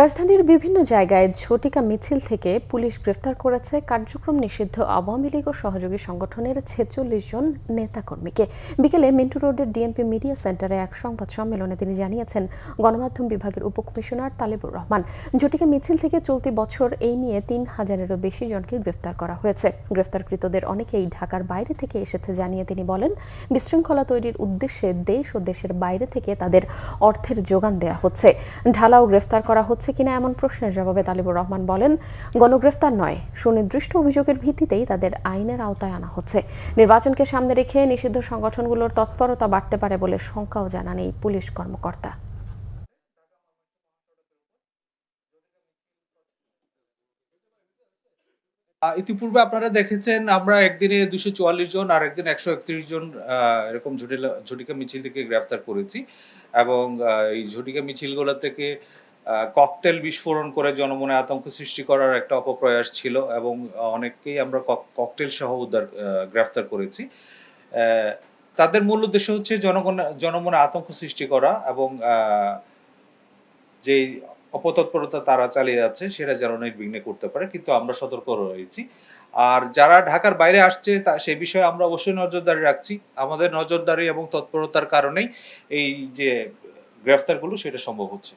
রাজধানীর বিভিন্ন জায়গায় ঝটিকা মিছিল থেকে পুলিশ গ্রেফতার করেছে কার্যক্রম নিষিদ্ধ আওয়ামী লীগ ও সহযোগী সংগঠনের ছেচল্লিশ জন নেতাকর্মীকে। বিকেলে মিন্টু রোডের ডিএমপি মিডিয়া সেন্টারে এক সংবাদ সম্মেলনে তিনি জানিয়েছেন, গণমাধ্যম বিভাগের উপকমিশনার তালেবুর রহমান, ঝটিকা মিছিল থেকে চলতি বছর এই নিয়ে তিন হাজারেরও বেশি জনকে গ্রেফতার করা হয়েছে। গ্রেফতারকৃতদের অনেকেই ঢাকার বাইরে থেকে এসেছে জানিয়ে তিনি বলেন, বিশৃঙ্খলা তৈরির উদ্দেশ্যে দেশ ও দেশের বাইরে থেকে তাদের অর্থের যোগান দেওয়া হচ্ছে। ঢালাও গ্রেফতার করা হচ্ছে। কিনা এমন প্রশ্নের জবাবে তালিবুর রহমান বলেন, গণগ্রেফতার নয়, সুনির্দিষ্ট অভিযোগের ভিত্তিতেই তাদের আইনের আওতায় আনা হচ্ছে। নির্বাচনকে সামনে রেখে নিষিদ্ধ সংগঠনগুলোর তৎপরতা বাড়তে পারে বলে শঙ্কাও জানান এই পুলিশ কর্মকর্তা। ইতিপূর্বে আপনারা দেখেছেন, আমরা একদিনে দুশো চুয়াল্লিশ জন, আর একদিন একশো একত্রিশ জন এরকম ঝটিকা মিছিল থেকে গ্রেফতার করেছি। এবং এই ঝটিকা মিছিলগুলো থেকে ককটেল বিস্ফোরণ করে জনমনে আতঙ্ক সৃষ্টি করার একটা অপপ্রয়াস ছিল এবং অনেককেই আমরা ককটেল সহ উদ্ধার গ্রেফতার করেছি। তাদের মূল উদ্দেশ্য হচ্ছে জনগণ, জনমনে আতঙ্ক সৃষ্টি করা এবং যেই অপতৎপরতা তারা চালিয়ে যাচ্ছে সেটা যেন নির্বিঘ্নে করতে পারে, কিন্তু আমরা সতর্ক রয়েছি। আর যারা ঢাকার বাইরে আসছে তা সেই বিষয়ে আমরা অবশ্যই নজরদারি রাখছি। আমাদের নজরদারি এবং তৎপরতার কারণেই এই যে গ্রেফতারগুলো সেটা সম্ভব হচ্ছে।